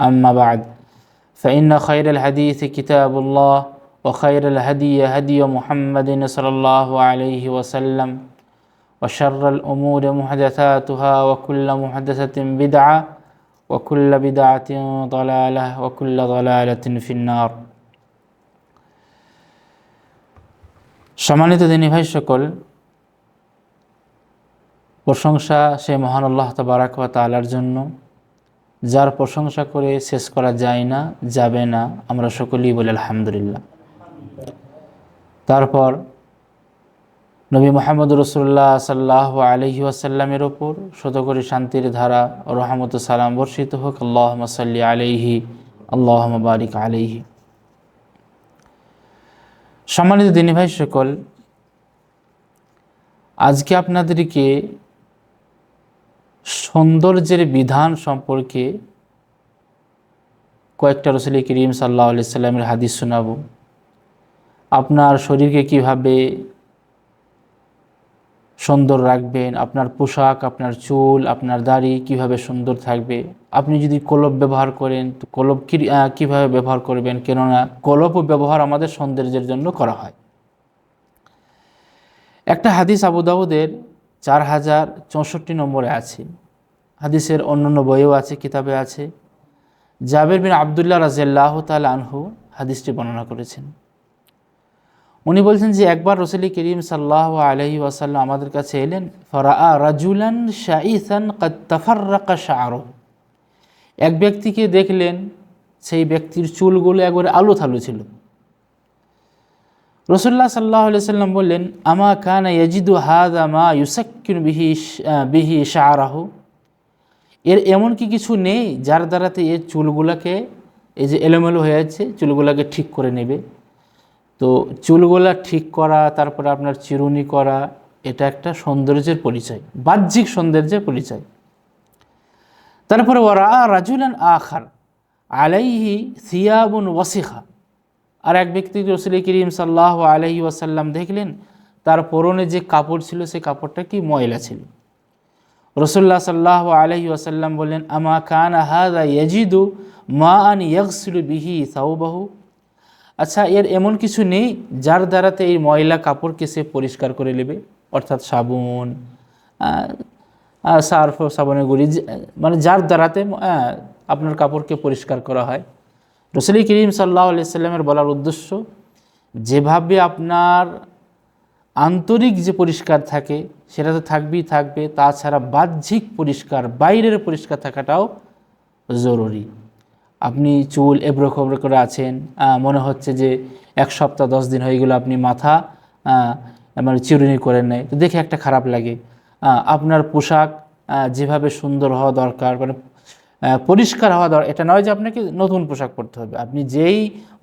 اما بعد فان خير الحديث كتاب الله وخير الهدي هدي محمد صلى الله عليه وسلم وشر الامور محدثاتها وكل محدثه بدعه وكل بدعه ضلاله وكل ضلاله في النار সম্মানিত দিনী ভাই সকল প্রশংসা সে মহান আল্লাহ তবারাক বা তালার জন্য যার প্রশংসা করে শেষ করা যায় না, যাবে না, আমরা সকলেই বলি আলহামদুলিল্লাহ। তারপর নবী মোহাম্মদ রসুল্লাহ সাল্লাহ আলহি আসাল্লামের ওপর শতকরি শান্তির ধারা রহমত সালাম বর্ষিত হোক আল্লাহ সাল্লি আলহি আল্লাহ বারিক আলহি সম্মানিত দিনী ভাই, সকল, আজকে আপনাদেরকে সৌন্দর্যের বিধান সম্পর্কে কয়েকটা রসুল করিম সাল্লাহ আলি সাল্লামের হাদিস শোনাব। আপনার শরীরকে কীভাবে সুন্দর রাখবেন, আপনার পোশাক, আপনার চুল, আপনার দাড়ি কীভাবে সুন্দর থাকবে? আপনি যদি কলব ব্যবহার করেন, তো কলব কীভাবে ব্যবহার করবেন? কেননা কলব ব্যবহার আমাদের সৌন্দর্যের জন্য করা হয়। একটা হাদিস আবু দাউদের চার হাজার চৌষট্টি নম্বরে আছে। হাদিসের অন্যান্য বইও আছে, কিতাবে আছে। জাবের বিন আবদুল্লাহ রাজিয়াল্লাহ তাল আনহু হাদিসটি বর্ণনা করেছেন। উনি বলছেন যে, একবার রসুলি করিম সাল্লাহ আলহি ওয়াসাল্লাম আমাদের কাছে এলেন ফরা রাজুলান শাইসান কাত্তাফার্রাকা শাহর এক ব্যক্তিকে দেখলেন, সেই ব্যক্তির চুলগুলো একবারে আলো থালু ছিল। রসুল্লাহ সাল্লাহ সাল্লাম বললেন, আমা কানা ইয়াজিদু হাদ আমা ইউসাক্কিন বিহি বিহি শাহরাহ এর এমন কি কিছু নেই যার দ্বারাতে এর চুলগুলাকে, এই যে এলোমেলো হয়ে যাচ্ছে, চুলগুলাকে ঠিক করে নেবে। তো চুলগুলা ঠিক করা, তারপরে আপনার চিরুনি করা, এটা একটা সৌন্দর্যের পরিচয়, বাহ্যিক সৌন্দর্যের পরিচয়। তারপরে ওরা রাজুলান আখার, আলাইহি সিয়াবুন ওয়াসিখা। আর এক ব্যক্তি রসুল করিম সাল্লাহ আলহি ওয়াসাল্লাম দেখলেন, তার পরনে যে কাপড় ছিল, সে কাপড়টা কি ময়লা ছিল? রসুল্লাহ সাল্লাহ আলহি ওয়াসাল্লাম বললেন, আমা কান আহাদা ইয়াজিদু মা আন ইয়াকসিলু বিহি সাউবাহু আচ্ছা এর এমন কিছু নেই যার দ্বারাতে এই ময়লা কাপড়কে সে পরিষ্কার করে নেবে, অর্থাৎ সাবুন সার্ফ, সাবনের গুড়ি মানে যার দ্বারাতে আপনার কাপড়কে পরিষ্কার করা হয়। রসুলি করিম সাল্লাহ সাল্লামের বলার উদ্দেশ্য, যেভাবে আপনার আন্তরিক যে পরিষ্কার থাকে, সেটা তো থাকবেই থাকবে, তাছাড়া বাহ্যিক পরিষ্কার, বাইরের পরিষ্কার থাকাটাও জরুরি। আপনি চুল এবড়ো খবড়ো করে আছেন মনে হচ্ছে যে এক সপ্তাহ, দশ দিন হয়ে গেলো, আপনি মাথা মানে চিরুনি করেন নাই। তো দেখে একটা খারাপ লাগে। আপনার পোশাক যেভাবে সুন্দর হওয়া দরকার মানে পরিষ্কার হওয়া দরকার এটা নয় যে আপনাকে নতুন পোশাক পরতে হবে। আপনি যেই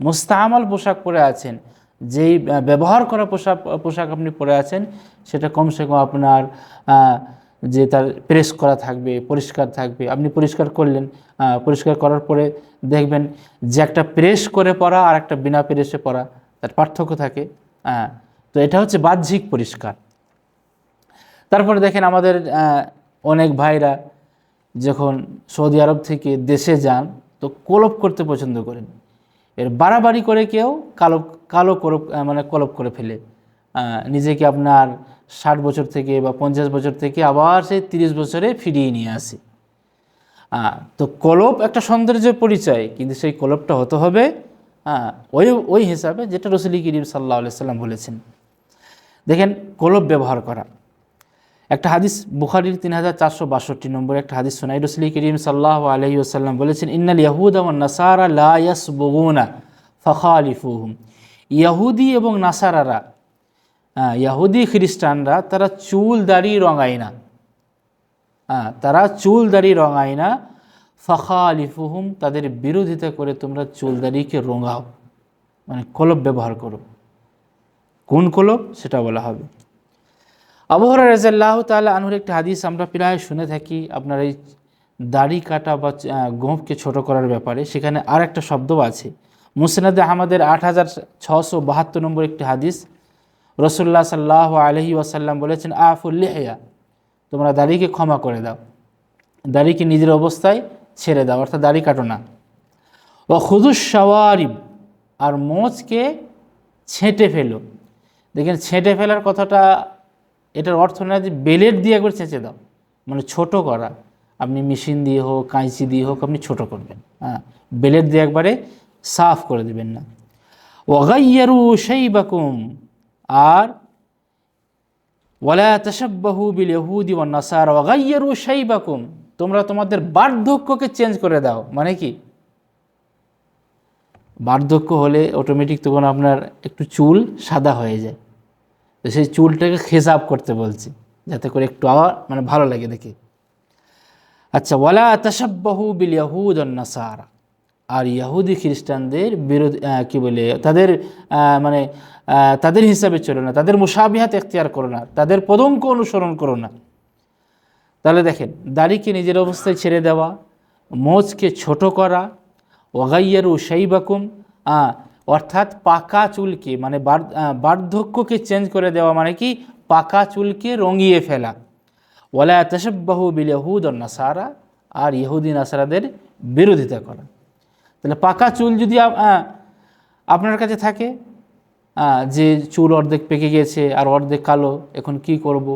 মোস্তামাল পোশাক পরে আছেন, যেই ব্যবহার করা পোশাক পোশাক আপনি পরে আছেন, সেটা কমসে কম আপনার যে তার প্রেস করা থাকবে, পরিষ্কার থাকবে, আপনি পরিষ্কার করলেন পরিষ্কার করার পরে দেখবেন যে একটা প্রেস করে পড়া আর একটা বিনা প্রেসে পড়া তার পার্থক্য থাকে। তো এটা হচ্ছে বাহ্যিক পরিষ্কার। তারপরে দেখেন আমাদের অনেক ভাইরা যখন সৌদি আরব থেকে দেশে যান, তো কলপ করতে পছন্দ করেন। এর বাড়াবাড়ি করে কেউ কালো কালো করপ মানে কলপ করে ফেলে। নিজেকে আপনার ষাট বছর থেকে বা পঞ্চাশ বছর থেকে আবার সেই তিরিশ বছরে ফিরিয়ে নিয়ে আসে। তো কলপ একটা সৌন্দর্যের পরিচয়, কিন্তু সেই কলপটা হতে হবে ওই ওই হিসাবে যেটা রসুলি করিম সাল্লাহ সাল্লাম বলেছেন। দেখেন, কলপ ব্যবহার করা। একটা হাদিস বুখারির তিন হাজার চারশো বাষট্টি নম্বর, একটা হাদিস শোনাই রসুলি করিম সাল্লাহ আলহি আসাল্লাম বলেছেন, ইন্নাল ইয়াহুদ এবং নাসারা লায়াস বগুনা ফখালিফুহুম। ইয়াহুদি এবং নাসারারা ইয়াহুদি খ্রিস্টানরা, তারা চুল দাড়ি রঙায় না। হ্যাঁ তারা চুল দাড়ি রঙায় না। ফাখা আলিফুহুম তাদের বিরোধিতা করে তোমরা চুলদারিকে রঙাও। মানে কলব ব্যবহার করো। কোন কলব সেটা বলা হবে। আবহর রাজাল্লাহ তাআলা আনহুর একটি হাদিস আমরা প্রায় শুনে থাকি আপনার এই দাড়ি কাটা বা গোঁফকে ছোট করার ব্যাপারে। সেখানে আর একটা শব্দ আছে। মুসনাদে আহমদের আট হাজার ছশো বাহাত্তর নম্বর একটি হাদিস। রসুল্লাহ সাল্লাহ আলহি ওয়াসাল্লাম বলেছেন আফুল্লেহিয়া তোমরা দাড়িকে ক্ষমা করে দাও। দাড়িকে নিজের অবস্থায় ছেড়ে দাও, অর্থাৎ দাড়ি কাটো না। ও খুদুস সওয়ারিব আর মোচকে ছেঁটে ফেলো। দেখেন, ছেঁটে ফেলার কথাটা এটার অর্থ না যে বেলেট দিয়ে একবার চেঁচে দাও। মানে ছোট করা। আপনি মেশিন দিয়ে হোক কাঁচি দিয়ে হোক, আপনি ছোট করবেন। হ্যাঁ বেলেট দিয়ে একবারে সাফ করে দেবেন না। ওগাইয়ারু সেই বাকুম আর ওয়ালা তশব্বাহু বিল ইহুদি ওয়ান নাসারা। ওয়াগাইয়ারু শাইবাকুম। তোমরা তোমাদের বার্ধক্যকে চেঞ্জ করে দাও। মানে কি? বার্ধক্য হলে অটোমেটিক তখন আপনার একটু চুল সাদা হয়ে যায়। তো সেই চুলটাকে খেসাব করতে বলছি, যাতে করে একটু আবার মানে ভালো লাগে দেখে। আচ্ছা ওয়ালা তশব্বাহু বিল ওয়ান নাসারা। আর ইয়াহুদি খ্রিস্টানদের বিরোধ কী বলে, তাদের মানে তাদের হিসাবে চলো না, তাদের মুসাবিহাত এখতিয়ার করো না, তাদের পদঙ্ক অনুসরণ করো না। তাহলে দেখেন, দাড়িকে নিজের অবস্থায় ছেড়ে দেওয়া মোচকে ছোট করা ওগাইয়ার সাইবাকুম অর্থাৎ পাকা চুলকে মানে বার্ধক্যকে চেঞ্জ করে দেওয়া মানে কি? পাকা চুলকে রঙিয়ে ফেলা। ওয়ালা তশব্বাহু বিল ইহুদ নাসারা, আর ইহুদি নাসারাদের বিরোধিতা করা। তাহলে পাকা চুল যদি আপনার কাছে থাকে যে চুল অর্ধেক পেকে গেছে আর অর্ধেক কালো, এখন কি করব?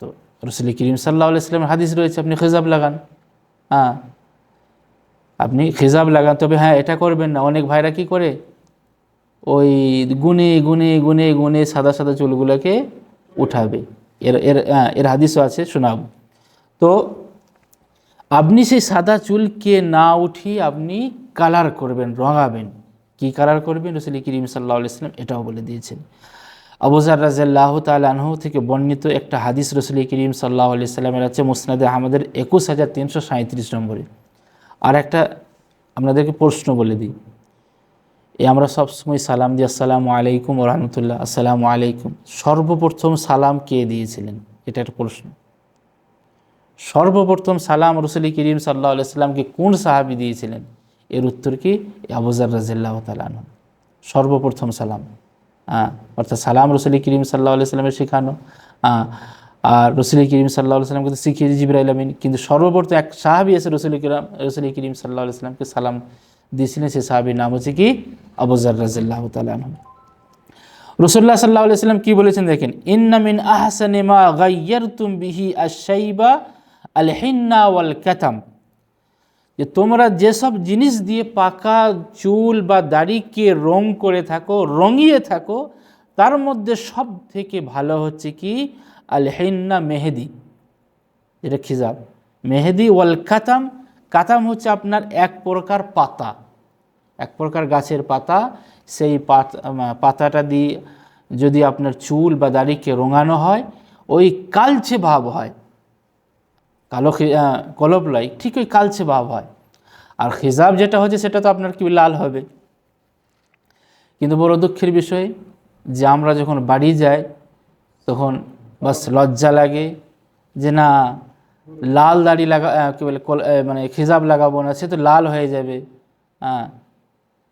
তো রসুল করিম সাল্লাহ ইসলামের হাদিস রয়েছে, আপনি খেজাব লাগান। হ্যাঁ আপনি খেজাব লাগান তবে হ্যাঁ এটা করবেন না। অনেক ভাইরা কি করে? ওই গুনে গুনে গুনে গুনে সাদা সাদা চুলগুলোকে উঠাবে। এর এর আহ, এর হাদিসও আছে শোনাব তো আপনি সেই সাদা চুলকে না উঠিয়ে আপনি কালার করবেন রঙাবেন। কি কালার করবেন? রসুল করিম সাল্লাহ ইসলাম এটাও বলে দিয়েছেন। আবুজার রাজাল্লাহ তালহ থেকে বর্ণিত একটা হাদিস রসুল করিম সাল্লাহ আলি সাল্লামের আছে মুসনাদে আহমদের একুশ হাজার তিনশো সাঁত্রিশ নম্বরে। আর একটা আপনাদেরকে প্রশ্ন বলে দিই। এ আমরা সবসময় সালাম দিই, আসসালামু আলাইকুম রহমতুল্লাহ, আসসালামু আলাইকুম। সর্বপ্রথম সালাম কে দিয়েছিলেন? এটা একটা প্রশ্ন। সর্বপ্রথম সালাম রসুল করিম সাল্লাহ সাল্লামকে কোন সাহাবি দিয়েছিলেন? এর উত্তর কি? আবুজার রাজিল্লাহ তালান সর্বপ্রথম সালাম। হ্যাঁ অর্থাৎ সালাম রসুল করিম সাল্লাহ সাল্লামের শেখানো। আর রসুল করিম সাল্লাহ সাল্লামকে তো শিখিয়েছে জিবরাইল আমিন, কিন্তু সর্বপ্রথম এক সাহাবি আছে রসুল কিরাম রসুল করিম সাল্লাহ সাল্লামকে সালাম দিয়েছিলেন, সে সাহাবির নাম হচ্ছে কি? আবুজার রাজিল্লাহ তালান রসুল্লাহ সাল্লাহ সাল্লাম কি বলেছেন দেখেন? ইন্নামিন আহসানে মা গাইয়ারতুম বিহি আশাইবা আল হিন্না ওয়াল কাতাম যে তোমরা যেসব জিনিস দিয়ে পাকা চুল বা দাড়িকে রং করে থাকো, রঙিয়ে থাকো, তার মধ্যে সব থেকে ভালো হচ্ছে কি? আল হিন্না মেহেদি, যেটা খিজাব। মেহেদি ওয়াল কাতাম কাতাম হচ্ছে আপনার এক প্রকার পাতা, এক প্রকার গাছের পাতা। সেই পাতা পাতাটা দিয়ে যদি আপনার চুল বা দাড়িকে রঙানো হয়, ওই কালচে ভাব হয়। কালো কলপ লাই, ঠিক ওই কালচে ভাব হয়। আর খিজাব যেটা হচ্ছে, সেটা তো আপনার কি লাল হবে। কিন্তু বড় দুঃখের বিষয় যে আমরা যখন বাড়ি যাই, তখন বাস লজ্জা লাগে যে না, লাল দাড়ি লাগা কি বলে মানে খিজাব লাগাবো না, সে তো লাল হয়ে যাবে। হ্যাঁ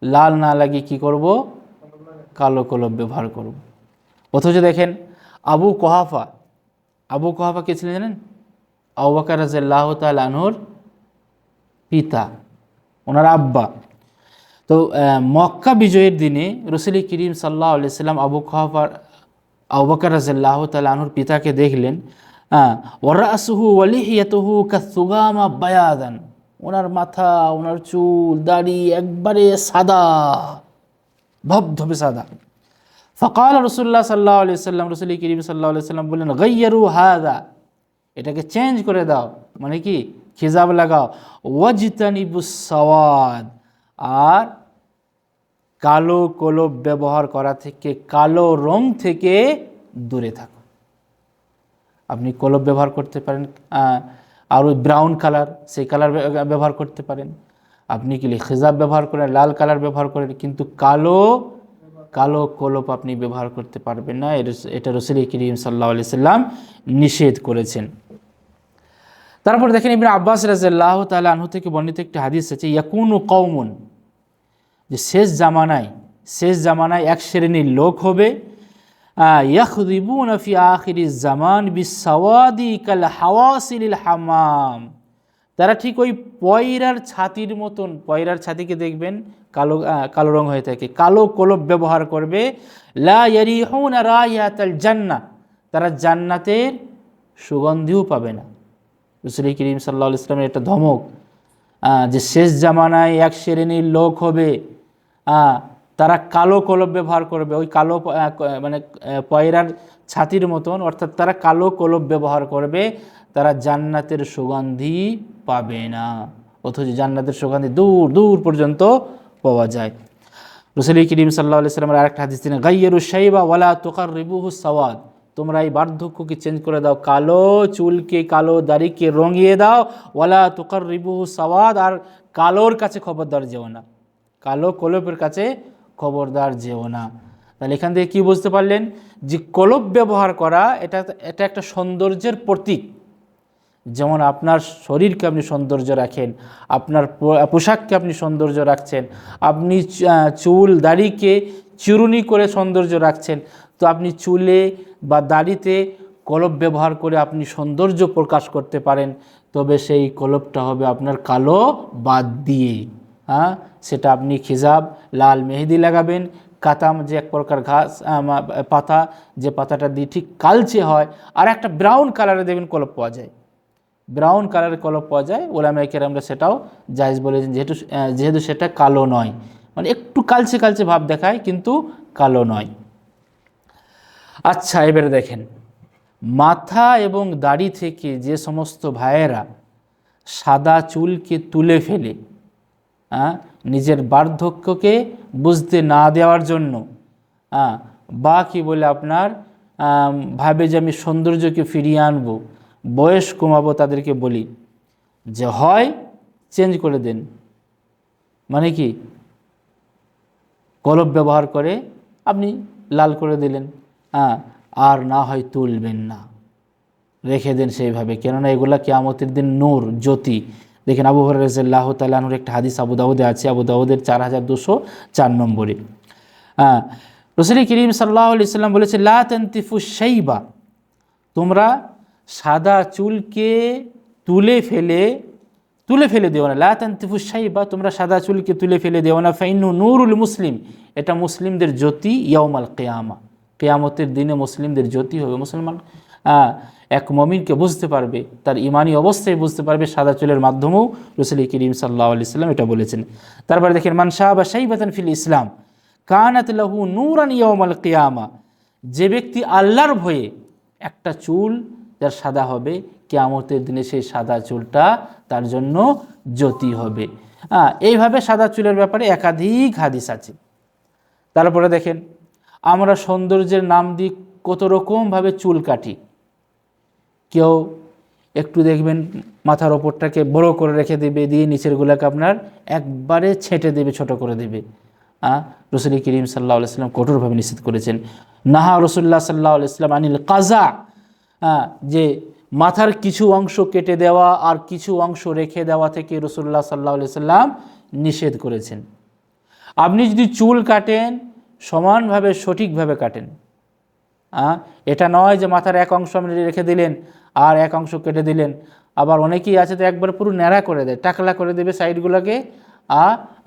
লাল না লাগিয়ে কি করব? কালো কলব ব্যবহার করব। অথচ দেখেন, আবু কোহাফা আবু কোহাফা কে ছিলেন জানেন? আবু বাকার রাজিয়াল্লাহ তাল আনহুর পিতা, ওনার আব্বা। তো মক্কা বিজয়ের দিনে রসুলি করিম সাল্লাহ সাল্লাম আবু খাফার আবু বকর রাজিয়াল্লাহ তাল আনহুর পিতাকে দেখলেন হ্যাঁ ওরা আসহু ওয়ালিহিয়াতহু কাসুগামা বায়াদান। ওনার মাথা, ওনার চুল, দাড়ি একবারে সাদা, ধবধবে সাদা। ফকাল রসুল্লাহ সাল্লাহ আলি সাল্লাম রসুল করিম সাল্লাহ আলি সাল্লাম বললেন গাইয়ারু হাদা এটাকে চেঞ্জ করে দাও। মানে কি? খিজাব লাগাও। ওয়াজিতানিবুস সওয়াদ। আর কালো কলব ব্যবহার করা থেকে কালো রং থেকে দূরে থাকুন। আপনি কলব ব্যবহার করতে পারেন আর ওই ব্রাউন কালার সেই কালার ব্যবহার করতে পারেন। আপনি কি খেজাব ব্যবহার করেন, লাল কালার ব্যবহার করেন, কিন্তু কালো কালো কলপ আপনি ব্যবহার করতে পারবেন না। এটা- রসুল করিম সাল্লাহ আলি সাল্লাম নিষেধ করেছেন। তারপর দেখেন ইবনে আব্বাস রাজাল্লাহ তাআলা আনহু থেকে বর্ণিত একটি হাদিস আছে, ইয়াকুনু কৌমুন যে শেষ জামানায় শেষ জামানায় এক শ্রেণির লোক হবে। ইয়াখদিবুন ফি আখিরি জামান বিসাওয়াদি কাল হাওয়াসিলিল হামাম। তারা ঠিক ওই পয়রার ছাতির মতন, পয়রার ছাতিকে দেখবেন, কালো কালো রং হয়ে থাকে, কালো কলব ব্যবহার করবে। লা ইয়ারিহুন রায়াতাল জান্নাহ তারা জান্নাতের সুগন্ধিও পাবে না। রসুল করিম সাল্লাহ ইসলামের একটা ধমক যে শেষ জামানায় এক শ্রেণির লোক হবে তারা কালো কলব ব্যবহার করবে। ওই কালো মানে পয়রার ছাতির মতন, অর্থাৎ তারা কালো কলব ব্যবহার করবে, তারা জান্নাতের সুগন্ধি পাবে না। অথচ জান্নাতের সুগন্ধি দূর দূর পর্যন্ত পাওয়া যায়। রসুল করিম সাল্লাহ সাল্লামের আরেকটা হাদিস তিনি, গাইয়েরু সাইবা ওয়ালা তোকার রিবুহু সওয়াদ। তোমরা এই বার্ধক্যকে চেঞ্জ করে দাও, কালো চুলকে, কালো দাড়িকে রঙিয়ে দাও, ওয়ালা তোকার রিবুহু সওয়াদ। আর কালোর কাছে খবরদার যেও না। কালো কলপের কাছে খবরদার যেও না। তাহলে এখান থেকে কি বুঝতে পারলেন? যে কলপ ব্যবহার করা, এটা এটা একটা সৌন্দর্যের প্রতীক। যেমন আপনার শরীরকে আপনি সৌন্দর্য রাখেন, আপনার পোশাককে আপনি সৌন্দর্য রাখছেন, আপনি চুল, দাড়িকে চিরুনি করে সৌন্দর্য রাখছেন, তো আপনি চুলে বা দাড়িতে কলপ ব্যবহার করে আপনি সৌন্দর্য প্রকাশ করতে পারেন, তবে সেই কলপটা হবে আপনার কালো বাদ দিয়ে। হ্যাঁ? সেটা আপনি খিজাব, লাল মেহেদি লাগাবেন, কাতাম যে এক প্রকার ঘাস পাতা, যে পাতাটা দিয়ে ঠিক কালচে হয়, আর একটা ব্রাউন কালারে দেখবেন কলপ পাওয়া যায়। ব্রাউন কালারের কলপ পাওয়া যায় ওলামাইকের আমরা সেটাও জায়জ বলেছেন, যেহেতু যেহেতু সেটা কালো নয়। মানে একটু কালচে কালচে ভাব দেখায়, কিন্তু কালো নয়। আচ্ছা এবারে দেখেন। মাথা এবং দাড়ি থেকে যে সমস্ত ভাইয়েরা সাদা চুলকে তুলে ফেলে নিজের বার্ধক্যকে বুঝতে না দেওয়ার জন্য। হ্যাঁ? বা কি বলে আপনার? ভাবে যে আমি সৌন্দর্যকে ফিরিয়ে আনব। বয়স কমাবো তাদেরকে বলি। যে হয়, চেঞ্জ করে দেন। মানে কি? কলব ব্যবহার করে আপনি লাল করে দিলেন। হ্যাঁ? আর না হয় তুলবেন না। রেখে দেন সেইভাবে। কেননা এগুলা কেয়ামতের দিন নূর, জ্যোতি। দেখেন আবু হরাল্লাহ তালুর একটা হাদিস আবু দাউদে আছে আবু দাউদের চার হাজার দুশো চার নম্বরে। হ্যাঁ রসুল করিম সাল্লাহ সাল্লাম বলেছে লা শাইবা তোমরা সাদা চুলকে তুলে ফেলে তুলে ফেলে দেও না। লা শাইবা তোমরা সাদা চুলকে তুলে ফেলে দেও না। ফাইনু নুরুল মুসলিম এটা মুসলিমদের জ্যোতি ইয়াউমাল কেয়ামা। কেয়ামতের দিনে মুসলিমদের জ্যোতি হবে মুসলমান। আহ, এক মমিনকে বুঝতে পারবে, তার ইমানি অবস্থায় বুঝতে পারবে সাদা চুলের মাধ্যমেও রসুল করিম সাল্লাহ আলি সাল্লাম এটা বলেছেন। তারপরে দেখেন, মান শাহ বা শাইবাতান ফিল ইসলাম, কানাত লাহু নূরান ইয়াউমাল কিয়ামা যে ব্যক্তি আল্লাহর ভয়ে একটা চুল যার সাদা হবে, কেয়ামতের দিনে সেই সাদা চুলটা তার জন্য জ্যোতি হবে। হ্যাঁ এইভাবে সাদা চুলের ব্যাপারে একাধিক হাদিস আছে। তারপরে দেখেন, আমরা সৌন্দর্যের নাম দিই কত রকমভাবে চুল কাটি কেউ একটু দেখবেন মাথার ওপরটাকে বড় করে রেখে দেবে দিয়ে নিচের গুলাকে আপনার একবারে ছেঁটে দেবে ছোট করে দেবে। রসুল করিম সাল্লাহ সাল্লাম কঠোরভাবে নিষেধ করেছেন। নাহা রসুল্লাহ সাল্লাহ সাল্লাম আনিল কাজা আহ, যে মাথার কিছু অংশ কেটে দেওয়া আর কিছু অংশ রেখে দেওয়া থেকে রসুল্লাহ সাল্লাহ সাল্লাম নিষেধ করেছেন। আপনি যদি চুল কাটেন সমানভাবে সঠিকভাবে কাটেন। এটা নয় যে মাথার এক অংশ আপনি রেখে দিলেন আর এক অংশ কেটে দিলেন। আবার অনেকেই আছে তো একবার পুরো ন্যাড়া করে দেয়, টাকলা করে দেবে সাইডগুলোকে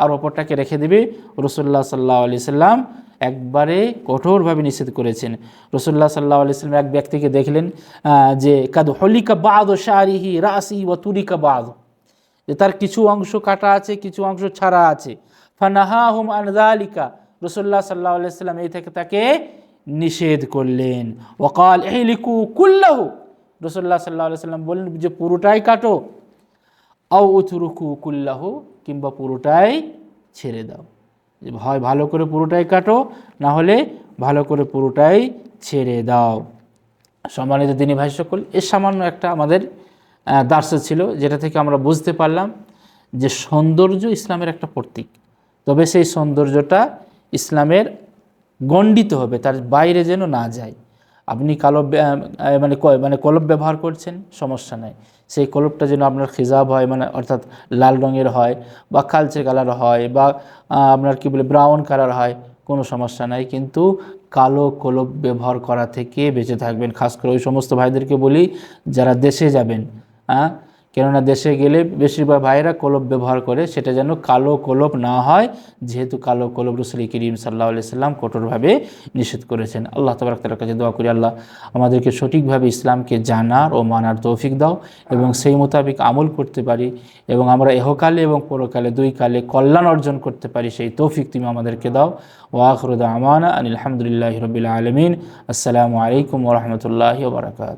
আর ওপরটাকে রেখে দেবে। রসুল্লাহ সাল্লাহ আলি সাল্লাম একবারে কঠোরভাবে নিষেধ করেছেন। রসুল্লাহ সাল্লাহ আলি সাল্লাম এক ব্যক্তিকে দেখলেন যে, কাদ হলিকা বাদ ও শারিহি রাসি ও তুরিকা বাদ। যে, তার কিছু অংশ কাটা আছে, কিছু অংশ ছাড়া আছে। ফানাহা হুম আনদালিকা রসুল্লাহ সাল্লাহ সাল্লাম এই থেকে তাকে নিষেধ করলেন। ওকাল এহলিকু কুল্লাহু। রসুল্লাহ সাল্লাহ সাল্লাম বললেন যে পুরোটাই কাটো। আও উথুরুকু কুল্লাহু, কিংবা পুরোটাই ছেড়ে দাও। যে হয় ভালো করে পুরোটাই কাটো, না হলে ভালো করে পুরোটাই ছেড়ে দাও। সম্মানিত দিনী ভাই সকল এর সামান্য একটা আমাদের দার্স ছিল, যেটা থেকে আমরা বুঝতে পারলাম যে সৌন্দর্য ইসলামের একটা প্রতীক। তবে সেই সৌন্দর্যটা ইসলামের গণ্ডিত হবে, তার বাইরে যেন না যায়। আপনি কালো মানে মানে কলব ব্যবহার করছেন? সমস্যা নাই। সেই কলবটা যেন আপনার খিজাব হয় মানে অর্থাৎ লাল রঙের হয়, বা কালচে কালার হয়, বা আপনার কি বলে ব্রাউন কালার হয়, কোনো সমস্যা নাই। কিন্তু কালো কলব ব্যবহার করা থেকে বেঁচে থাকবেন। খাস করে ওই সমস্ত ভাইদেরকে বলি, যারা দেশে যাবেন হ্যাঁ কেননা দেশে গেলে বেশিরভাগ ভাইরা কলপ ব্যবহার করে, সেটা যেন কালো কলপ না হয়, যেহেতু কালো কলব রসুল করিম সাল্লাহ আলি সাল্লাম কঠোরভাবে নিষেধ করেছেন। আল্লাহ তালার কাছে দোয়া করি, আল্লাহ আমাদেরকে সঠিকভাবে ইসলামকে জানার ও মানার তৌফিক দাও এবং সেই মোতাবেক আমল করতে পারি এবং আমরা এহকালে এবং পরকালে দুই কালে কল্যাণ অর্জন করতে পারি, সেই তৌফিক তুমি আমাদেরকে দাও। ওয়াখরুদ আমানা আনিল আলহামদুলিল্লাহ রবিল আলমিন। আসসালামু আলাইকুম ওরহমতুল্লাহ বারকাত